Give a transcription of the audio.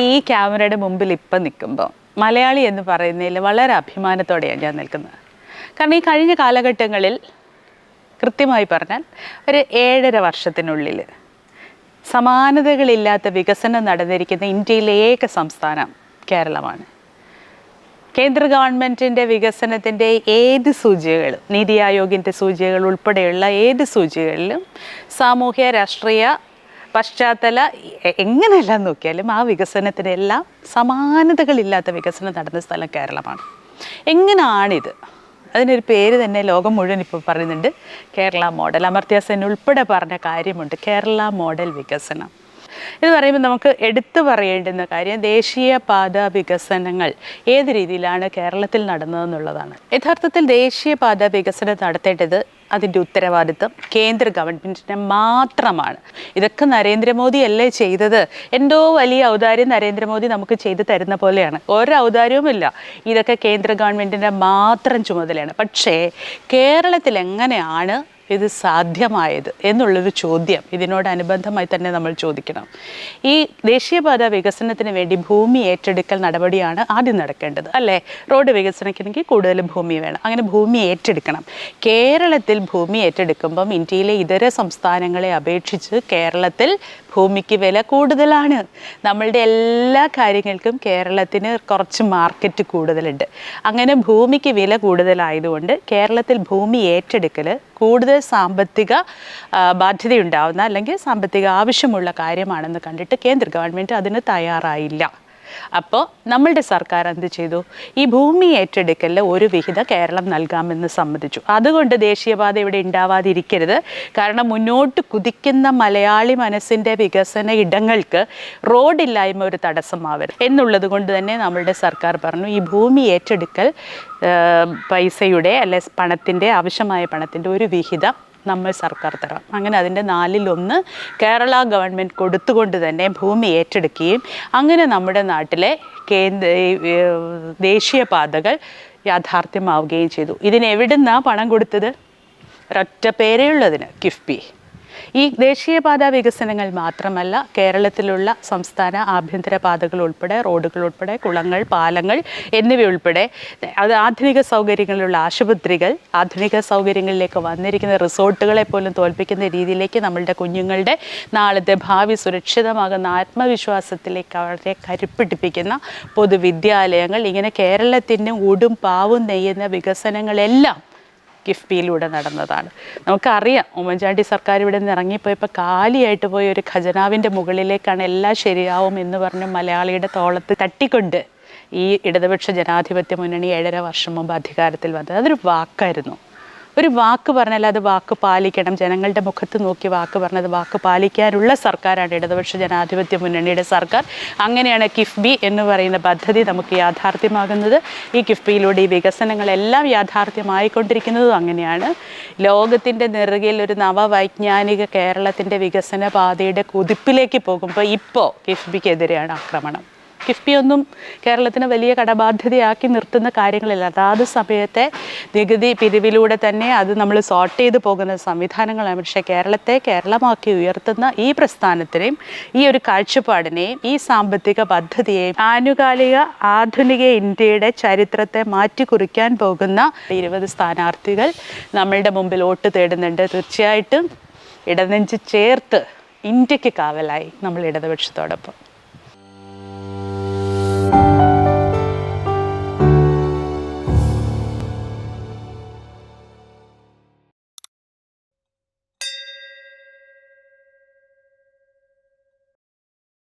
ഈ ക്യാമറയുടെ മുമ്പിൽ ഇപ്പം നിൽക്കുമ്പോൾ മലയാളി എന്ന് പറയുന്നതിൽ വളരെ അഭിമാനത്തോടെയാണ് ഞാൻ നിൽക്കുന്നത്. കാരണം ഈ കഴിഞ്ഞ കാലഘട്ടങ്ങളിൽ കൃത്യമായി പറഞ്ഞാൽ ഒരു ഏഴര വർഷത്തിനുള്ളിൽ സമാനതകളില്ലാത്ത വികസനം നടന്നിരിക്കുന്ന ഇന്ത്യയിലെ ഏക സംസ്ഥാനം കേരളമാണ്. കേന്ദ്ര ഗവൺമെന്റിന്റെ വികസനത്തിന്റെ ഏത് സൂചികകളും നീതി ആയോഗിന്റെ സൂചികകൾ ഉൾപ്പെടെയുള്ള ഏത് സൂചികകളിലും സാമൂഹ്യ രാഷ്ട്രീയ പശ്ചാത്തല എങ്ങനെയെല്ലാം നോക്കിയാലും ആ വികസനത്തിനെല്ലാം സമാനതകളില്ലാത്ത വികസനം നടന്ന സ്ഥലം കേരളമാണ്. എങ്ങനെയാണിത് അതിനൊരു പേര് തന്നെ ലോകം മുഴുവൻ ഇപ്പോൾ പറയുന്നുണ്ട്. കേരള മോഡൽ. അമർത്യ സെൻ ഉൾപ്പെടെ പറഞ്ഞ കാര്യമുണ്ട്. കേരള മോഡൽ വികസനം. ഇത് പറയുമ്പോൾ നമുക്ക് എടുത്തു പറയേണ്ടുന്ന കാര്യം ദേശീയ പാത വികസനങ്ങൾ ഏത് രീതിയിലാണ് കേരളത്തിൽ നടന്നതെന്നുള്ളതാണ്. യഥാർത്ഥത്തിൽ ദേശീയ പാത വികസനം നടത്തേണ്ടത് അതിന്റെ ഉത്തരവാദിത്വം കേന്ദ്ര ഗവൺമെന്റിന് മാത്രമാണ്. ഇതൊക്കെ നരേന്ദ്രമോദി അല്ലേ ചെയ്തത്? എന്തോ വലിയ ഔദാര്യം നരേന്ദ്രമോദി നമുക്ക് ചെയ്തു തരുന്ന പോലെയാണ്. ഒരു ഔദാര്യവുമില്ല. ഇതൊക്കെ കേന്ദ്ര ഗവൺമെന്റിന്റെ മാത്രം ചുമതലയാണ്. പക്ഷേ കേരളത്തിൽ എങ്ങനെയാണ് ഇത് സാധ്യമായത് എന്നുള്ളൊരു ചോദ്യം ഇതിനോടനുബന്ധമായി തന്നെ നമ്മൾ ചോദിക്കണം. ഈ ദേശീയപാത വികസനത്തിന് വേണ്ടി ഭൂമി ഏറ്റെടുക്കൽ നടപടിയാണ് ആദ്യം നടക്കേണ്ടത് അല്ലേ? റോഡ് വികസനത്തിനെങ്കിൽ കൂടുതൽ ഭൂമി വേണം. അങ്ങനെ ഭൂമി ഏറ്റെടുക്കണം. കേരളത്തിൽ ഭൂമി ഏറ്റെടുക്കുമ്പം ഇന്ത്യയിലെ ഇതര സംസ്ഥാനങ്ങളെ അപേക്ഷിച്ച് കേരളത്തിൽ ഭൂമിക്ക് വില കൂടുതലാണ്. നമ്മളുടെ എല്ലാ കാര്യങ്ങൾക്കും കേരളത്തിന് കുറച്ച് മാർക്കറ്റ് കൂടുതലുണ്ട്. അങ്ങനെ ഭൂമിക്ക് വില കൂടുതലായതുകൊണ്ട് കേരളത്തിൽ ഭൂമി ഏറ്റെടുക്കൽ കൂടുതൽ സാമ്പത്തിക ബാധ്യതയുണ്ടാവുന്ന അല്ലെങ്കിൽ സാമ്പത്തിക ആവശ്യമുള്ള കാര്യമാണെന്ന് കണ്ടിട്ട് കേന്ദ്ര ഗവൺമെന്റ് അതിന് തയ്യാറായില്ല. അപ്പോൾ നമ്മളുടെ സർക്കാർ എന്ത് ചെയ്തു? ഈ ഭൂമി ഏറ്റെടുക്കലിൽ ഒരു വിഹിത കേരളം നൽകാമെന്ന് സമ്മതിച്ചു. അതുകൊണ്ട് ദേശീയപാത ഇവിടെ ഉണ്ടാവാതിരിക്കരുത് കാരണം മുന്നോട്ട് കുതിക്കുന്ന മലയാളി മനസ്സിന്റെ വികസന ഇടങ്ങൾക്ക് റോഡില്ലായ്മ ഒരു തടസ്സമാവരുത്. എന്നുള്ളത് കൊണ്ട് തന്നെ നമ്മളുടെ സർക്കാർ പറഞ്ഞു ഈ ഭൂമി ഏറ്റെടുക്കൽ പൈസയുടെ അല്ലെ പണത്തിന്റെ ആവശ്യമായ പണത്തിന്റെ ഒരു വിഹിതം നമ്മൾ സർക്കാർ തരാം. അങ്ങനെ അതിന്റെ നാലിലൊന്ന് കേരള ഗവൺമെന്റ് കൊടുത്തുകൊണ്ട് തന്നെ ഭൂമി ഏറ്റെടുക്കുകയും അങ്ങനെ നമ്മുടെ നാട്ടിലെ കേന്ദ്ര ദേശീയപാതകൾ യാഥാർത്ഥ്യമാവുകയും ചെയ്തു. ഇതിന് എവിടുന്നാ പണം കൊടുത്തത്? ഒരൊറ്റ പേരേ ഉള്ളതിന് കിഫ്ബി. ഈ ദേശീയപാത വികസനങ്ങൾ മാത്രമല്ല കേരളത്തിലുള്ള സംസ്ഥാന ആഭ്യന്തര പാതകൾ ഉൾപ്പെടെ റോഡുകൾ ഉൾപ്പെടെ കുളങ്ങൾ പാലങ്ങൾ എന്നിവയുൾപ്പെടെ അത് ആധുനിക സൗകര്യങ്ങളുള്ള ആശുപത്രികൾ ആധുനിക സൗകര്യങ്ങളിലേക്ക് വന്നിരിക്കുന്ന റിസോർട്ടുകളെ പോലും തോൽപ്പിക്കുന്ന രീതിയിലേക്ക് നമ്മളുടെ കുഞ്ഞുങ്ങളുടെ നാളത്തെ ഭാവി സുരക്ഷിതമാകുന്ന ആത്മവിശ്വാസത്തിലേക്ക് അവരെ കരുപ്പിടിപ്പിക്കുന്ന പൊതുവിദ്യാലയങ്ങൾ ഇങ്ങനെ കേരളത്തിന്റെ ഉടും പാവും നെയ്യുന്ന വികസനങ്ങളെല്ലാം കിഫ്ബിയിലൂടെ നടന്നതാണ്. നമുക്കറിയാം ഉമ്മൻചാണ്ടി സർക്കാർ ഇവിടെ നിന്ന് ഇറങ്ങിപ്പോയപ്പോൾ കാലിയായിട്ട് പോയ ഒരു ഖജനാവിന്റെ മുകളിലേക്കാണ് എല്ലാം ശരിയാവും എന്ന് പറഞ്ഞ് മലയാളിയുടെ തോളത്ത് തട്ടിക്കൊണ്ട് ഈ ഇടതുപക്ഷ ജനാധിപത്യ മുന്നണി ഏഴര വർഷം മുമ്പ് അധികാരത്തിൽ വന്നത്. അതൊരു വാക്കായിരുന്നു. ഒരു വാക്ക് പറഞ്ഞാൽ അത് വാക്ക് പാലിക്കണം. ജനങ്ങളുടെ മുഖത്ത് നോക്കി വാക്ക് പറഞ്ഞത് വാക്ക് പാലിക്കാനുള്ള സർക്കാരാണ് ഇടതുപക്ഷ ജനാധിപത്യ മുന്നണിയുടെ സർക്കാർ. അങ്ങനെയാണ് കിഫ്ബി എന്ന് പറയുന്ന പദ്ധതി നമുക്ക് യാഥാർത്ഥ്യമാകുന്നത്. ഈ കിഫ്ബിയിലൂടെ ഈ വികസനങ്ങളെല്ലാം യാഥാർത്ഥ്യമായിക്കൊണ്ടിരിക്കുന്നതും അങ്ങനെയാണ്. ലോകത്തിന്റെ നെറുകയിൽ ഒരു നവവൈജ്ഞാനിക കേരളത്തിന്റെ വികസന പാതയുടെ കുതിപ്പിലേക്ക് പോകുമ്പോൾ ഇപ്പോൾ കിഫ്ബിക്കെതിരെയാണ് ആക്രമണം. കിഫ്ബി ഒന്നും കേരളത്തിന് വലിയ കടബാധ്യതയാക്കി നിർത്തുന്ന കാര്യങ്ങളില്ല. അതാത് സമയത്തെ നികുതി പിരിവിലൂടെ തന്നെ അത് നമ്മൾ സോർട്ട് ചെയ്ത് പോകുന്ന സംവിധാനങ്ങളാണ്. പക്ഷേ കേരളത്തെ കേരളമാക്കി ഉയർത്തുന്ന ഈ പ്രസ്ഥാനത്തിനെയും ഈ ഒരു കാഴ്ചപ്പാടിനെയും ഈ സാമ്പത്തിക പദ്ധതിയെയും ആനുകാലിക ആധുനിക ഇന്ത്യയുടെ ചരിത്രത്തെ മാറ്റിക്കുറിക്കാൻ പോകുന്ന ഇരുപത് സ്ഥാനാർത്ഥികൾ നമ്മളുടെ മുമ്പിൽ വോട്ട് തേടുന്നുണ്ട്. തീർച്ചയായിട്ടും ഇടനെഞ്ച് ചേർത്ത് ഇന്ത്യയ്ക്ക് കാവലായി നമ്മൾ ഇടതുപക്ഷത്തോടൊപ്പം.